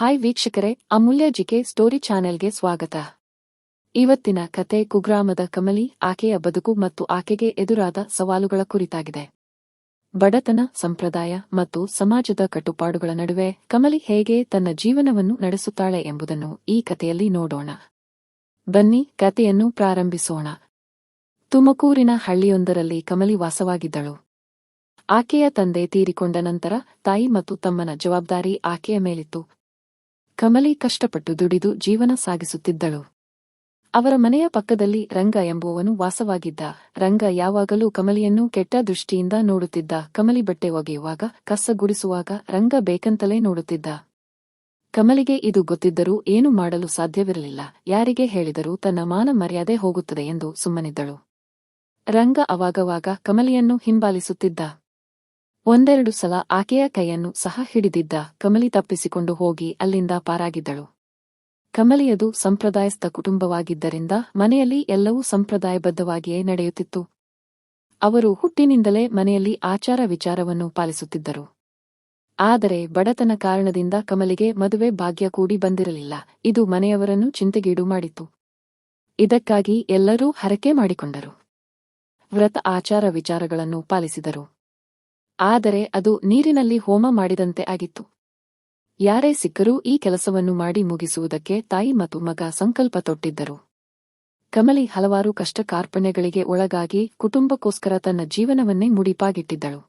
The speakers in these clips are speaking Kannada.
ಹಾಯ್ ವೀಕ್ಷಕರೇ, ಅಮೂಲ್ಯ ಜಿಕೆ ಸ್ಟೋರಿ ಚಾನೆಲ್ಗೆ ಸ್ವಾಗತ. ಇವತ್ತಿನ ಕತೆ ಕುಗ್ರಾಮದ ಕಮಲಿ, ಆಕೆಯ ಬದುಕು ಮತ್ತು ಆಕೆಗೆ ಎದುರಾದ ಸವಾಲುಗಳ ಕುರಿತಾಗಿದೆ. ಬಡತನ, ಸಂಪ್ರದಾಯ ಮತ್ತು ಸಮಾಜದ ಕಟ್ಟುಪಾಡುಗಳ ನಡುವೆ ಕಮಲಿ ಹೇಗೆ ತನ್ನ ಜೀವನವನ್ನು ನಡೆಸುತ್ತಾಳೆ ಎಂಬುದನ್ನು ಈ ಕಥೆಯಲ್ಲಿ ನೋಡೋಣ. ಬನ್ನಿ, ಕಥೆಯನ್ನು ಪ್ರಾರಂಭಿಸೋಣ. ತುಮಕೂರಿನ ಹಳ್ಳಿಯೊಂದರಲ್ಲಿ ಕಮಲಿ ವಾಸವಾಗಿದ್ದಳು. ಆಕೆಯ ತಂದೆ ತೀರಿಕೊಂಡ ನಂತರ ತಾಯಿ ಮತ್ತು ತಮ್ಮನ ಜವಾಬ್ದಾರಿ ಆಕೆಯ ಮೇಲಿತ್ತು. ಕಮಲಿ ಕಷ್ಟಪಟ್ಟು ದುಡಿದು ಜೀವನ ಸಾಗಿಸುತ್ತಿದ್ದಳು. ಅವರ ಮನೆಯ ಪಕ್ಕದಲ್ಲಿ ರಂಗ ಎಂಬುವವನು ವಾಸವಾಗಿದ್ದ. ರಂಗ ಯಾವಾಗಲೂ ಕಮಲಿಯನ್ನು ಕೆಟ್ಟ ದೃಷ್ಟಿಯಿಂದ ನೋಡುತ್ತಿದ್ದ. ಕಮಲಿ ಬಟ್ಟೆ ಒಗೆಯುವಾಗ, ಕಸ ಗುಡಿಸುವಾಗ ರಂಗ ಬೇಕಂತಲೇ ನೋಡುತ್ತಿದ್ದ. ಕಮಲಿಗೆ ಇದು ಗೊತ್ತಿದ್ದರೂ ಏನು ಮಾಡಲು ಸಾಧ್ಯವಿರಲಿಲ್ಲ. ಯಾರಿಗೆ ಹೇಳಿದರೂ ತನ್ನ ಮಾನ ಮರ್ಯಾದೆ ಹೋಗುತ್ತದೆ ಎಂದು ಸುಮ್ಮನಿದ್ದಳು. ರಂಗ ಅವಾಗವಾಗ ಕಮಲಿಯನ್ನು ಹಿಂಬಾಲಿಸುತ್ತಿದ್ದ. ಒಂದೆರಡು ಸಲ ಆಕೆಯ ಕೈಯನ್ನು ಸಹ ಹಿಡಿದಿದ್ದ ಕಮಲಿ ತಪ್ಪಿಸಿಕೊಂಡು ಹೋಗಿ ಅಲ್ಲಿಂದ ಪಾರಾಗಿದ್ದಳು. ಕಮಲಿಯದು ಸಂಪ್ರದಾಯಸ್ಥ ಕುಟುಂಬವಾಗಿದ್ದರಿಂದ ಮನೆಯಲ್ಲಿ ಎಲ್ಲವೂ ಸಂಪ್ರದಾಯಬದ್ಧವಾಗಿಯೇ ನಡೆಯುತ್ತಿತ್ತು. ಅವರು ಹುಟ್ಟಿನಿಂದಲೇ ಮನೆಯಲ್ಲಿ ಆಚಾರ ವಿಚಾರವನ್ನು ಪಾಲಿಸುತ್ತಿದ್ದರು. ಆದರೆ ಬಡತನ ಕಾರಣದಿಂದ ಕಮಲಿಗೆ ಮದುವೆ ಭಾಗ್ಯ ಕೂಡಿ ಬಂದಿರಲಿಲ್ಲ. ಇದು ಮನೆಯವರನ್ನು ಚಿಂತೆಗೀಡು ಮಾಡಿತು ಇದಕ್ಕಾಗಿ ಎಲ್ಲರೂ ಹರಕೆ ಮಾಡಿಕೊಂಡರು. ವ್ರತ ಆಚಾರ ವಿಚಾರಗಳನ್ನು ಪಾಲಿಸಿದರು. ಆದರೆ ಅದು ನೀರಿನಲ್ಲಿ ಹೋಮ ಮಾಡಿದಂತೆ ಆಗಿತ್ತು. ಯಾರೇ ಸಿಕ್ಕರೂ ಈ ಕೆಲಸವನ್ನು ಮಾಡಿ ಮುಗಿಸುವುದಕ್ಕೆ ತಾಯಿ ಮತ್ತು ಮಗ ಸಂಕಲ್ಪ ತೊಟ್ಟಿದ್ದರು. ಕಮಲಿ ಹಲವಾರು ಕಷ್ಟ ಕಾರ್ಪಣ್ಯಗಳಿಗೆ ಒಳಗಾಗಿ ಕುಟುಂಬಕ್ಕೋಸ್ಕರ ತನ್ನ ಜೀವನವನ್ನೇ ಮುಡಿಪಾಗಿಟ್ಟಿದ್ದಳು.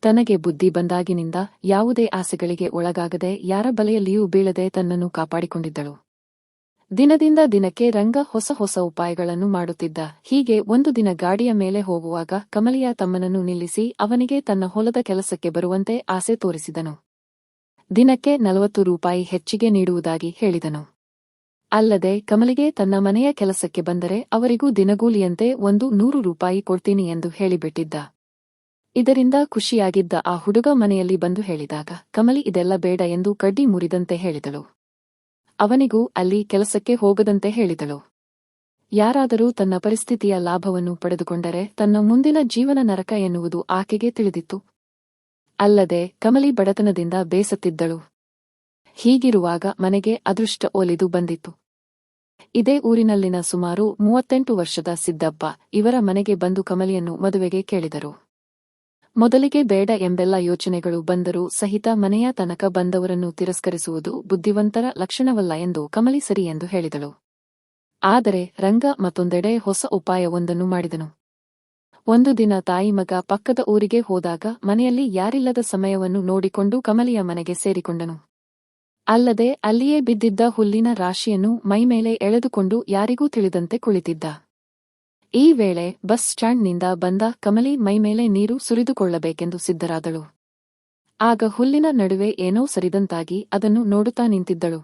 ತನಗೆ ಬುದ್ಧಿ ಬಂದಾಗಿನಿಂದ ಯಾವುದೇ ಆಸೆಗಳಿಗೆ ಒಳಗಾಗದೆ ಯಾರ ಬಲೆಯಲ್ಲಿಯೂ ಬೀಳದೆ ತನ್ನನ್ನು ಕಾಪಾಡಿಕೊಂಡಿದ್ದಳು. ದಿನದಿಂದ ದಿನಕ್ಕೆ ರಂಗ ಹೊಸ ಹೊಸ ಉಪಾಯಗಳನ್ನು ಮಾಡುತ್ತಿದ್ದ. ಹೀಗೆ ಒಂದು ದಿನ ಗಾಡಿಯ ಮೇಲೆ ಹೋಗುವಾಗ ಕಮಲಿಯ ತಮ್ಮನನ್ನು ನಿಲ್ಲಿಸಿ ಅವನಿಗೆ ತನ್ನ ಹೊಲದ ಕೆಲಸಕ್ಕೆ ಬರುವಂತೆ ಆಸೆ ತೋರಿಸಿದನು. ದಿನಕ್ಕೆ ನಲವತ್ತು ರೂಪಾಯಿ ಹೆಚ್ಚಿಗೆ ನೀಡುವುದಾಗಿ ಹೇಳಿದನು. ಅಲ್ಲದೆ ಕಮಲಿಗೆ ತನ್ನ ಮನೆಯ ಕೆಲಸಕ್ಕೆ ಬಂದರೆ ಅವರಿಗೂ ದಿನಗೂಲಿಯಂತೆ ಒಂದು ನೂರು ರೂಪಾಯಿ ಕೊಡ್ತೀನಿ ಎಂದು ಹೇಳಿಬಿಟ್ಟಿದ್ದ. ಇದರಿಂದ ಖುಷಿಯಾಗಿದ್ದ ಆ ಹುಡುಗ ಮನೆಯಲ್ಲಿ ಬಂದು ಹೇಳಿದಾಗ, ಕಮಲಿ, ಇದೆಲ್ಲ ಬೇಡ ಎಂದು ಕಡ್ಡಿ ಮುರಿದಂತೆ ಹೇಳಿದಳು. ಅವನಿಗೂ ಅಲ್ಲಿ ಕೆಲಸಕ್ಕೆ ಹೋಗದಂತೆ ಹೇಳಿದಳು. ಯಾರಾದರೂ ತನ್ನ ಪರಿಸ್ಥಿತಿಯ ಲಾಭವನ್ನು ಪಡೆದುಕೊಂಡರೆ ತನ್ನ ಮುಂದಿನ ಜೀವನ ನರಕ ಎನ್ನುವುದು ಆಕೆಗೆ ತಿಳಿದಿತ್ತು. ಅಲ್ಲದೆ ಕಮಲಿ ಬಡತನದಿಂದ ಬೇಸತ್ತಿದ್ದಳು. ಹೀಗಿರುವಾಗ ಮನೆಗೆ ಅದೃಷ್ಟ ಒಲಿದು ಬಂದಿತ್ತು. ಇದೇ ಊರಿನಲ್ಲಿನ ಸುಮಾರು ಮೂವತ್ತೆಂಟು ವರ್ಷದ ಸಿದ್ದಪ್ಪ ಇವರ ಮನೆಗೆ ಬಂದು ಕಮಲಿಯನ್ನು ಮದುವೆಗೆ ಕೇಳಿದರು. ಮೊದಲಿಗೆ ಬೇಡ ಎಂಬೆಲ್ಲ ಯೋಚನೆಗಳು ಬಂದರೂ ಸಹಿತ ಮನೆಯ ತನಕ ಬಂದವರನ್ನು ತಿರಸ್ಕರಿಸುವುದು ಬುದ್ಧಿವಂತರ ಲಕ್ಷಣವಲ್ಲ ಎಂದು ಕಮಲಿ ಸರಿ ಎಂದು ಹೇಳಿದಳು. ಆದರೆ ರಂಗ ಮತ್ತೊಂದೆಡೆ ಹೊಸ ಉಪಾಯವೊಂದನ್ನು ಮಾಡಿದನು. ಒಂದು ದಿನ ತಾಯಿ ಮಗ ಪಕ್ಕದ ಊರಿಗೆ ಹೋದಾಗ ಮನೆಯಲ್ಲಿ ಯಾರಿಲ್ಲದ ಸಮಯವನ್ನು ನೋಡಿಕೊಂಡು ಕಮಲಿಯ ಮನೆಗೆ ಸೇರಿಕೊಂಡನು. ಅಲ್ಲದೆ ಅಲ್ಲಿಯೇ ಬಿದ್ದಿದ್ದ ಹುಲ್ಲಿನ ರಾಶಿಯನ್ನು ಮೈಮೇಲೆ ಎಳೆದುಕೊಂಡು ಯಾರಿಗೂ ತಿಳಿದಂತೆ ಕುಳಿತಿದ್ದ. ಈ ವೇಳೆ ಬಸ್ ಸ್ಟ್ಯಾಂಡ್ನಿಂದ ಬಂದ ಕಮಲಿ ಮೈಮೇಲೆ ನೀರು ಸುರಿದುಕೊಳ್ಳಬೇಕೆಂದು ಸಿದ್ಧರಾದಳು. ಆಗ ಹುಲ್ಲಿನ ನಡುವೆ ಏನೋ ಸರಿದಂತಾಗಿ ಅದನ್ನು ನೋಡುತ್ತಾ ನಿಂತಿದ್ದಳು.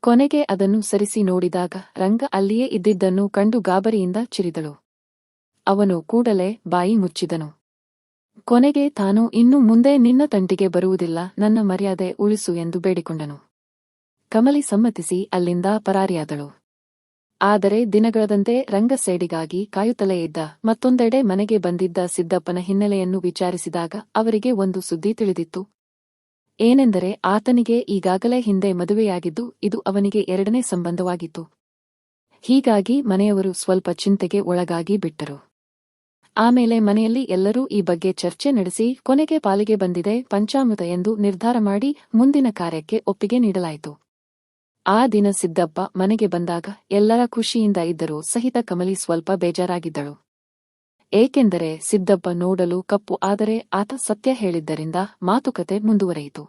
ಕೊನೆಗೆ ಅದನ್ನು ಸರಿಸಿ ನೋಡಿದಾಗ ರಂಗ ಅಲ್ಲಿಯೇ ಇದ್ದಿದ್ದನ್ನು ಕಂಡು ಗಾಬರಿಯಿಂದ ಚಿರಿದಳು. ಅವನು ಕೂಡಲೇ ಬಾಯಿ ಮುಚ್ಚಿದನು. ಕೊನೆಗೆ ತಾನು ಇನ್ನು ಮುಂದೆ ನಿನ್ನ ತಂಟಿಗೆ ಬರುವುದಿಲ್ಲ, ನನ್ನ ಮರ್ಯಾದೆ ಉಳಿಸು ಎಂದು ಬೇಡಿಕೊಂಡನು. ಕಮಲಿ ಸಮ್ಮತಿಸಿ ಅಲ್ಲಿಂದ ಪರಾರಿಯಾದಳು. ಆದರೆ ದಿನಗಳದಂತೆ ರಂಗಸೇಡಿಗಾಗಿ ಕಾಯುತ್ತಲೇ ಇದ್ದ ಮತ್ತೊಂದೆಡೆ ಮನೆಗೆ ಬಂದಿದ್ದ ಸಿದ್ದಪ್ಪನ ಹಿನ್ನೆಲೆಯನ್ನು ವಿಚಾರಿಸಿದಾಗ ಅವರಿಗೆ ಒಂದು ಸುದ್ದಿ ತಿಳಿದಿತ್ತು. ಏನೆಂದರೆ ಆತನಿಗೆ ಈಗಾಗಲೇ ಹಿಂದೆ ಮದುವೆಯಾಗಿದ್ದು ಇದು ಅವನಿಗೆ ಎರಡನೇ ಸಂಬಂಧವಾಗಿತ್ತು. ಹೀಗಾಗಿ ಮನೆಯವರು ಸ್ವಲ್ಪ ಚಿಂತೆಗೆ ಒಳಗಾಗಿ ಬಿಟ್ಟರು. ಆಮೇಲೆ ಮನೆಯಲ್ಲಿ ಎಲ್ಲರೂ ಈ ಬಗ್ಗೆ ಚರ್ಚೆ ನಡೆಸಿ ಕೊನೆಗೆ ಪಾಲಿಗೆ ಬಂದಿದೆ ಪಂಚಾಮೃತ ಎಂದು ನಿರ್ಧಾರ ಮಾಡಿ ಮುಂದಿನ ಕಾರ್ಯಕ್ಕೆ ಒಪ್ಪಿಗೆ ನೀಡಲಾಯಿತು. ಆ ದಿನ ಸಿದ್ದಪ್ಪ ಮನೆಗೆ ಬಂದಾಗ ಎಲ್ಲರ ಖುಷಿಯಿಂದ ಇದ್ದರೂ ಸಹಿತ ಕಮಲಿ ಸ್ವಲ್ಪ ಬೇಜಾರಾಗಿದ್ದಳು. ಏಕೆಂದರೆ ಸಿದ್ದಪ್ಪ ನೋಡಲು ಕಪ್ಪು ಆದರೆ ಆತ ಸತ್ಯ ಹೇಳಿದ್ದರಿಂದ ಮಾತುಕತೆ ಮುಂದುವರೆಯಿತು.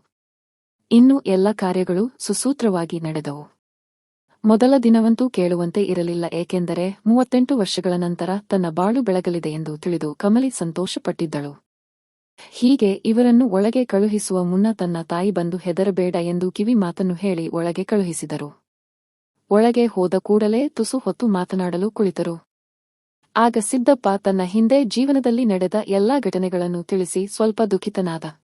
ಇನ್ನು ಎಲ್ಲ ಕಾರ್ಯಗಳು ಸುಸೂತ್ರವಾಗಿ ನಡೆದವು. ಮೊದಲ ದಿನವಂತೂ ಕೇಳುವಂತೆ ಇರಲಿಲ್ಲ ಏಕೆಂದರೆ ಮೂವತ್ತೆಂಟು ವರ್ಷಗಳ ನಂತರ ತನ್ನ ಬಾಳು ಬೆಳಗಲಿದೆ ಎಂದು ತಿಳಿದು ಕಮಲಿ ಸಂತೋಷಪಟ್ಟಿದ್ದಳು. ಹೀಗೆ ಇವರನ್ನು ಒಳಗೆ ಕಳುಹಿಸುವ ಮುನ್ನ ತನ್ನ ತಾಯಿ ಬಂದು ಹೆದರಬೇಡ ಎಂದು ಕಿವಿ ಮಾತನ್ನು ಹೇಳಿ ಒಳಗೆ ಕಳುಹಿಸಿದರು. ಒಳಗೆ ಹೋದ ಕೂಡಲೇ ತುಸು ಹೊತ್ತು ಮಾತನಾಡಲು ಕುಳಿತರು. ಆಗ ಸಿದ್ದಪ್ಪ ತನ್ನ ಹಿಂದೆ ಜೀವನದಲ್ಲಿ ನಡೆದ ಎಲ್ಲಾ ಘಟನೆಗಳನ್ನು ತಿಳಿಸಿ ಸ್ವಲ್ಪ ದುಃಖಿತನಾದ.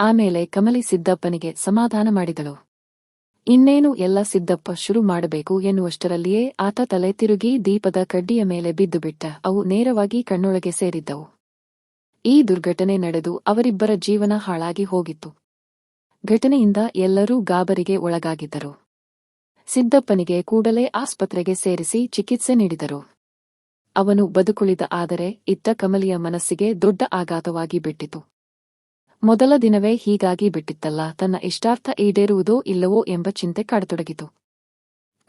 ಆಮೇಲೆ ಕಮಲಿ ಸಿದ್ದಪ್ಪನಿಗೆ ಸಮಾಧಾನ ಮಾಡಿದಳು. ಇನ್ನೇನು ಎಲ್ಲ ಸಿದ್ದಪ್ಪ ಶುರು ಮಾಡಬೇಕು ಎನ್ನುವಷ್ಟರಲ್ಲಿಯೇ ಆತ ತಲೆ ತಿರುಗಿ ದೀಪದ ಕಡ್ಡಿಯ ಮೇಲೆ ಬಿದ್ದುಬಿಟ್ಟ ಅವು ನೇರವಾಗಿ ಕಣ್ಣೊಳಗೆ ಸೇರಿದ್ದವು. ಈ ದುರ್ಘಟನೆ ನಡೆದು ಅವರಿಬ್ಬರ ಜೀವನ ಹಾಳಾಗಿ ಹೋಗಿತ್ತು. ಘಟನೆಯಿಂದ ಎಲ್ಲರೂ ಗಾಬರಿಗೆ ಒಳಗಾಗಿದ್ದರು. ಸಿದ್ದಪ್ಪನಿಗೆ ಕೂಡಲೇ ಆಸ್ಪತ್ರೆಗೆ ಸೇರಿಸಿ ಚಿಕಿತ್ಸೆ ನೀಡಿದರು. ಅವನು ಬದುಕುಳಿದ ಆದರೆ ಇತ್ತ ಕಮಲಿಯ ಮನಸ್ಸಿಗೆ ದೊಡ್ಡ ಆಘಾತವಾಗಿ ಬಿಟ್ಟಿತು. ಮೊದಲ ದಿನವೇ ಹೀಗಾಗಿ ಬಿಟ್ಟಿತ್ತಲ್ಲ, ತನ್ನ ಇಷ್ಟಾರ್ಥ ಈಡೇರುವುದೋ ಇಲ್ಲವೋ ಎಂಬ ಚಿಂತೆ ಕಾಡತೊಡಗಿತು.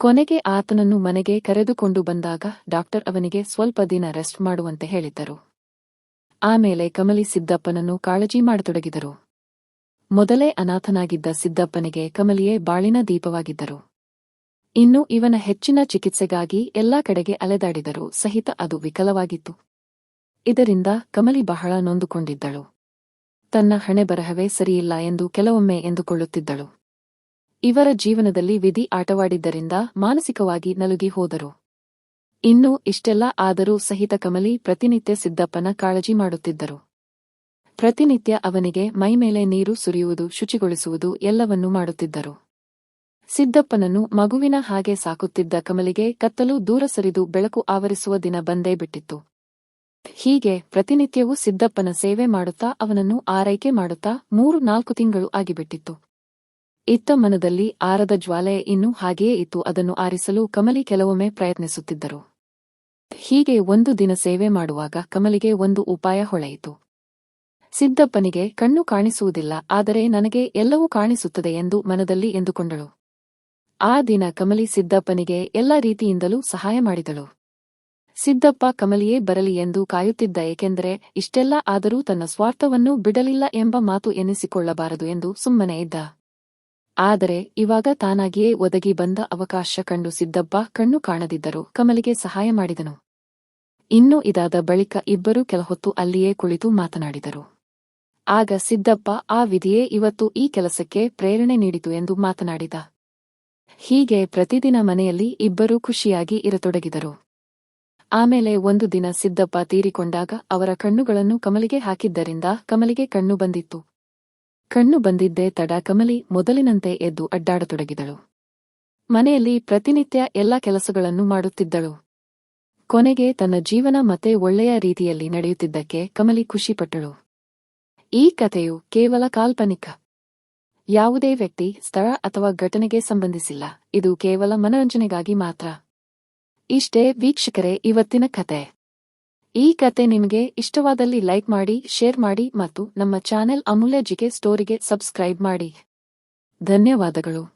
ಕೊನೆಗೆ ಆತನನ್ನು ಮನೆಗೆ ಕರೆದುಕೊಂಡು ಬಂದಾಗ ಡಾಕ್ಟರ್ ಅವನಿಗೆ ಸ್ವಲ್ಪ ದಿನ ರೆಸ್ಟ್ ಮಾಡುವಂತೆ ಹೇಳಿದ್ದರು. ಆಮೇಲೆ ಕಮಲಿ ಸಿದ್ದಪ್ಪನನ್ನು ಕಾಳಜಿ ಮಾಡತೊಡಗಿದರು. ಮೊದಲೇ ಅನಾಥನಾಗಿದ್ದ ಸಿದ್ದಪ್ಪನಿಗೆ ಕಮಲಿಯೇ ಬಾಳಿನ ದೀಪವಾಗಿದ್ದರು. ಇನ್ನು ಇವನ ಹೆಚ್ಚಿನ ಚಿಕಿತ್ಸೆಗಾಗಿ ಎಲ್ಲಾ ಕಡೆಗೆ ಅಲೆದಾಡಿದರು ಸಹಿತ ಅದು ವಿಕಲವಾಗಿತ್ತು. ಇದರಿಂದ ಕಮಲಿ ಬಹಳ ನೊಂದುಕೊಂಡಿದ್ದಳು. ತನ್ನ ಹಣೆ ಬರಹವೇ ಸರಿಯಿಲ್ಲ ಎಂದು ಕೆಲವೊಮ್ಮೆ ಎಂದುಕೊಳ್ಳುತ್ತಿದ್ದಳು. ಇವರ ಜೀವನದಲ್ಲಿ ವಿಧಿ ಆಟವಾಡಿದ್ದರಿಂದ ಮಾನಸಿಕವಾಗಿ ನಲುಗಿ ಹೋದರು. ಇನ್ನು ಇಷ್ಟೆಲ್ಲ ಆದರೂ ಸಹಿತ ಕಮಲಿ ಪ್ರತಿನಿತ್ಯ ಸಿದ್ದಪ್ಪನ ಕಾಳಜಿ ಮಾಡುತ್ತಿದ್ದರು. ಪ್ರತಿನಿತ್ಯ ಅವನಿಗೆ ಮೈಮೇಲೆ ನೀರು ಸುರಿಯುವುದು, ಶುಚಿಗೊಳಿಸುವುದು ಎಲ್ಲವನ್ನೂ ಮಾಡುತ್ತಿದ್ದರು. ಸಿದ್ದಪ್ಪನನ್ನು ಮಗುವಿನ ಹಾಗೆ ಸಾಕುತ್ತಿದ್ದ ಕಮಲಿಗೆ ಕತ್ತಲು ದೂರ ಸರಿದು ಬೆಳಕು ಆವರಿಸುವ ದಿನ ಬಂದೇ ಬಿಟ್ಟಿತ್ತು. ಹೀಗೆ ಪ್ರತಿನಿತ್ಯವೂ ಸಿದ್ದಪ್ಪನ ಸೇವೆ ಮಾಡುತ್ತಾ ಅವನನ್ನು ಆರೈಕೆ ಮಾಡುತ್ತಾ ಮೂರು ನಾಲ್ಕು ತಿಂಗಳು ಆಗಿಬಿಟ್ಟಿತ್ತು. ಇತ್ತ ಮನದಲ್ಲಿ ಆರದ ಜ್ವಾಲೆ ಇನ್ನೂ ಹಾಗೆಯೇ ಇತ್ತು, ಅದನ್ನು ಆರಿಸಲು ಕಮಲಿ ಕೆಲವೊಮ್ಮೆ ಪ್ರಯತ್ನಿಸುತ್ತಿದ್ದರು. ಹೀಗೆ ಒಂದು ದಿನ ಸೇವೆ ಮಾಡುವಾಗ ಕಮಲಿಗೆ ಒಂದು ಉಪಾಯ ಹೊಳೆಯಿತು. ಸಿದ್ದಪ್ಪನಿಗೆ ಕಣ್ಣು ಕಾಣಿಸುವುದಿಲ್ಲ, ಆದರೆ ನನಗೆ ಎಲ್ಲವೂ ಕಾಣಿಸುತ್ತದೆ ಎಂದು ಮನದಲ್ಲಿ ಎಂದುಕೊಂಡಳು. ಆ ದಿನ ಕಮಲಿ ಸಿದ್ದಪ್ಪನಿಗೆ ಎಲ್ಲ ರೀತಿಯಿಂದಲೂ ಸಹಾಯ ಮಾಡಿದಳು. ಸಿದ್ದಪ್ಪ ಕಮಲಿಯೇ ಬರಲಿ ಎಂದು ಕಾಯುತ್ತಿದ್ದ, ಏಕೆಂದರೆ ಇಷ್ಟೆಲ್ಲ ಆದರೂ ತನ್ನ ಸ್ವಾರ್ಥವನ್ನು ಬಿಡಲಿಲ್ಲ ಎಂಬ ಮಾತು ಎನಿಸಿಕೊಳ್ಳಬಾರದು ಎಂದು ಸುಮ್ಮನೆ ಇದ್ದ. ಆದರೆ ಇವಾಗ ತಾನಾಗಿಯೇ ಒದಗಿ ಬಂದ ಅವಕಾಶ ಕಂಡು ಸಿದ್ದಪ್ಪ ಕಣ್ಣು ಕಾಣದಿದ್ದರು ಕಮಲಿಗೆ ಸಹಾಯ ಮಾಡಿದನು. ಇನ್ನೂ ಇದಾದ ಬಳಿಕ ಇಬ್ಬರೂ ಕೆಲಹೊತ್ತು ಅಲ್ಲಿಯೇ ಕುಳಿತು ಮಾತನಾಡಿದರು. ಆಗ ಸಿದ್ದಪ್ಪ ಆ ವಿಧಿಯೇ ಇವತ್ತು ಈ ಕೆಲಸಕ್ಕೆ ಪ್ರೇರಣೆ ನೀಡಿತು ಎಂದು ಮಾತನಾಡಿದ. ಹೀಗೆ ಪ್ರತಿದಿನ ಮನೆಯಲ್ಲಿ ಇಬ್ಬರೂ ಖುಷಿಯಾಗಿ ಇರತೊಡಗಿದರು. ಆಮೇಲೆ ಒಂದು ದಿನ ಸಿದ್ದಪ್ಪ ತೀರಿಕೊಂಡಾಗ ಅವರ ಕಣ್ಣುಗಳನ್ನು ಕಮಲಿಗೆ ಹಾಕಿದ್ದರಿಂದ ಕಮಲಿಗೆ ಕಣ್ಣು ಬಂದಿತ್ತು. ಕಣ್ಣು ಬಂದಿದ್ದೇ ತಡ ಕಮಲಿ ಮೊದಲಿನಂತೆ ಎದ್ದು ಅಡ್ಡಾಡತೊಡಗಿದಳು. ಮನೆಯಲ್ಲಿ ಪ್ರತಿನಿತ್ಯ ಎಲ್ಲ ಕೆಲಸಗಳನ್ನು ಮಾಡುತ್ತಿದ್ದಳು. ಕೊನೆಗೆ ತನ್ನ ಜೀವನ ಮತ್ತೆ ಒಳ್ಳೆಯ ರೀತಿಯಲ್ಲಿ ನಡೆಯುತ್ತಿದ್ದಕ್ಕೆ ಕಮಲಿ ಖುಷಿಪಟ್ಟಳು. ಈ ಕಥೆಯು ಕೇವಲ ಕಾಲ್ಪನಿಕ. ಯಾವುದೇ ವ್ಯಕ್ತಿ ಸ್ಥಳ ಅಥವಾ ಘಟನೆಗೆ ಸಂಬಂಧಿಸಿಲ್ಲ. ಇದು ಕೇವಲ ಮನರಂಜನೆಗಾಗಿ ಮಾತ್ರ. ಇಷ್ಟೇ ವೀಕ್ಷಕರೇ ಇವತ್ತಿನ ಕತೆ ಈ ಕತೆ ನಿಮಗೆ ಇಷ್ಟವಾದಲ್ಲಿ ಲೈಕ್ ಮಾಡಿ, ಶೇರ್ ಮಾಡಿ ಮತ್ತು ನಮ್ಮ ಚಾನೆಲ್ ಅಮೂಲ್ಯ ಜಿಕೆ ಸ್ಟೋರಿಗೆ ಸಬ್ಸ್ಕ್ರೈಬ್ ಮಾಡಿ. ಧನ್ಯವಾದಗಳು.